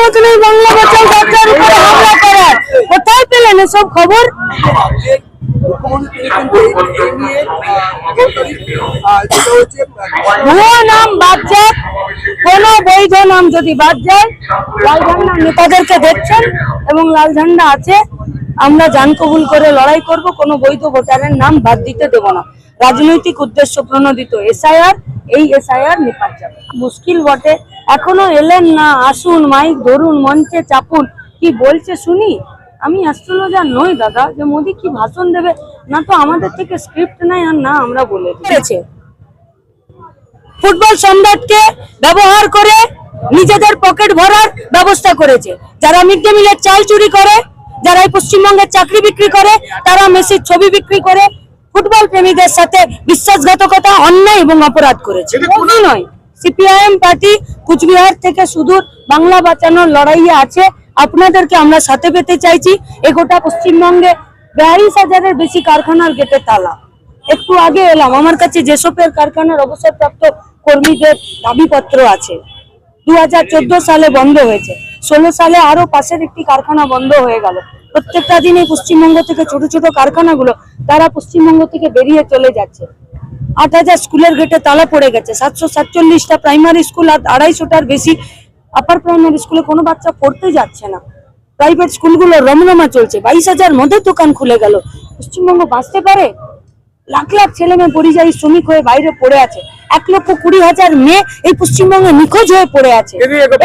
হিম্মত নেই বাংলা বাঁচাও যাত্রার উপরে হামলা করার কোথায় পেলেন এসব খবর? কোন বৈধ নাম যদি বাদ যায়, লাল ঝান্ডা নেতাদেরকে দেখছেন এবং লাল ঝান্ডা আছে, আমরা জান কবুল করে লড়াই করব, কোনো বৈধ ভোটারের নাম বাদ দিতে দেব না। রাজনৈতিক উদ্দেশ্য প্রণোদিত এসআইআর, এই এসআইআর নিপাত যাবে। মুশকিল বটে। এখনও এলেন না আসুন মাইক ধরুন মঞ্চে চাপুন। কি বলছে শুনি? আমি অ্যাস্ট্রোলজার নই দাদা যে মোদি কি ভাষণ দেবে? না তো আমাদের থেকে স্ক্রিপ্ট নাই আর না আমরা বলে দিয়েছে ফুটবল সম্রাটকে ব্যবহার করে নিজেদের পকেট ভরার ব্যবস্থা করেছে। যারা মিড ডে মিলের চাল চুরি করে যারা এই পশ্চিমবঙ্গের চাকরি বিক্রি করে তারা মেসির ছবি বিক্রি করে ফুটবল প্রেমীদের সাথে বিশ্বাসঘাতকতা অন্যায় এবং অপরাধ করেছে। নয় সিপিআইএম পার্টি কুচবিহার থেকে সুদূর বাংলা বাঁচানোর লড়াইয়ে আছে। আপনাদেরকে আমরা সাথে পেতে চাইছি। এ গোটা পশ্চিমবঙ্গে বিয়াল্লিশ হাজারের বেশি কারখানার গেটে তালা। একটু আগে এলাম, আমার কাছে যেসবের কারখানার অবসরপ্রাপ্ত কর্মীদের দাবিপত্র আছে। দু হাজার চোদ্দ সালে বন্ধ হয়েছে। ষোলো সালে আরও পাশের একটি কারখানা বন্ধ হয়ে গেল। প্রত্যেকটা দিন পশ্চিমবঙ্গ থেকে ছোট ছোট কারখানাগুলো তারা পশ্চিমবঙ্গ থেকে বেরিয়ে চলে যাচ্ছে। আট হাজার স্কুলের গেটে তালা পড়ে গেছে। সাতশো সাতচল্লিশটা প্রাইমারি স্কুল আর আড়াইশোটার বেশি আপার প্রাইমারি স্কুলে কোনো বাচ্চা পড়তে যাচ্ছে না। প্রাইভেট স্কুলগুলো রমরমা চলছে। বাইশ হাজার মদের দোকান খুলে গেল। পশ্চিমবঙ্গ বাঁচতে পারে? লাখ লাখ ছেলে মেয়ে পরিযায়ী শ্রমিক হয়ে বাইরে পড়ে আছে। এক লক্ষ কুড়ি হাজার মেয়ে এই পশ্চিমবঙ্গে নিখোঁজ হয়ে পড়ে আছে।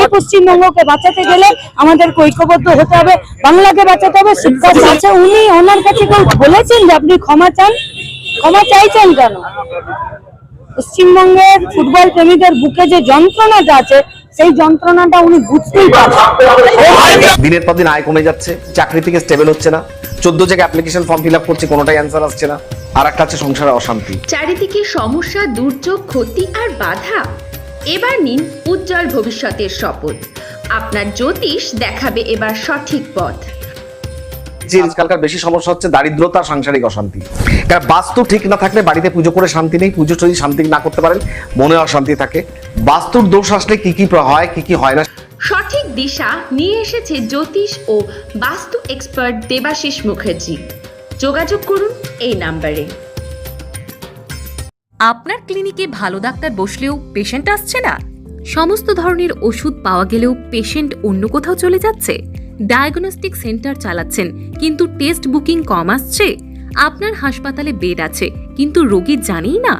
এই পশ্চিমবঙ্গকে বাঁচাতে গেলে আমাদেরকে ঐক্যবদ্ধ হতে হবে। বাংলাকে বাঁচাতে হবে। শিক্ষা আছে উনি ওনার কাছে কেউ বলেছেন যে আপনি ক্ষমা চান? ক্ষমা চাইছেন কেন? পশ্চিমবঙ্গের ফুটবল প্রেমীদের বুকে যে যন্ত্রণাটা আছে সেই যন্ত্রণাটা উনি বুঝতেই পারছেন দিনের পর দিন আয় কমে যাচ্ছে চাকরি থেকে স্টেবল হচ্ছে না। চোদ্দ জায়গায় অ্যাপ্লিকেশন ফর্ম ফিল আপ করছি কোনোটাই অ্যান্সার আসছে না। আর একটা হচ্ছে সংসারে অশান্তি। চারিদিকে সমস্যা দুর্যোগ ক্ষতি আর বাধা। এবার নিন উজ্জ্বল ভবিষ্যতের শপথ। আপনার জ্যোতিষ দেখাবে এবার সঠিক পথ। যে আজকালকার বেশি সমস্যা হচ্ছে দারিদ্রতা সাংসারিক অশান্তি। কারণ বাস্তু ঠিক না থাকলে বাড়িতে পুজো করে শান্তি নেই পুজো যদি শান্তি না করতে পারেন মনে অশান্তি থাকে। বাস্তুর দোষ আসলে কি কি হয় কি কি হয় না? সঠিক দিশা নিয়ে এসেছে জ্যোতিষ ও বাস্তু এক্সপার্ট দেবাশিস মুখার্জি। যোগাযোগ করুন এই নাম্বারে। আপনার ক্লিনিকে ভালো ডাক্তার বসলেও পেশেন্ট আসছে না? সমস্ত ধরনের ওষুধ পাওয়া গেলেও পেশেন্ট অন্য কোথাও চলে যাচ্ছে? ডায়াগনস্টিক সেন্টার চালাচ্ছেন, কিন্তু টেস্ট বুকিং কম আসছে। আপনার হাসপাতালে বেড আছে, কিন্তু রোগী জানেই না।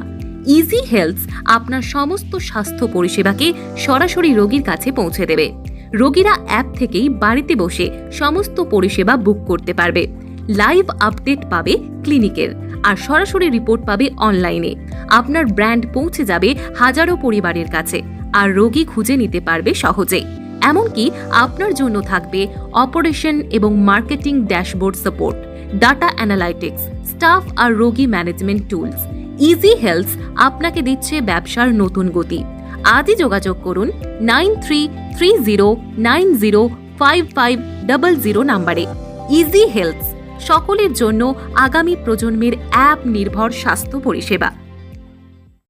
ইজি হেলথ আপনার সমস্ত স্বাস্থ্য পরিষেবাকে সরাসরি রোগীর কাছে পৌঁছে দেবে। রোগীরা অ্যাপ থেকেই বাড়িতে বসে সমস্ত পরিষেবা বুক করতে পারবে। লাইভ আপডেট পাবে ক্লিনিকের, আর সরাসরি রিপোর্ট পাবে অনলাইনে। আপনার ব্র্যান্ড পৌঁছে যাবে হাজারো পরিবারের কাছে, আর রোগী খুঁজে নিতে পারবে সহজেই। এমনকি আপনার জন্য থাকবে অপারেশন এবং marketing dashboard support, data analytics, staff আর রোগী ম্যানেজমেন্ট টুলস। ইজি হেলথ আপনাকে দিচ্ছে ব্যবসার নতুন গতি। আজই যোগাযোগ করুন nine three three zero nine zero five five double zero নাম্বারে। ইজি হেলথ, সকলের জন্য আগামী প্রজন্মের অ্যাপ নির্ভর স্বাস্থ্য পরিষেবা।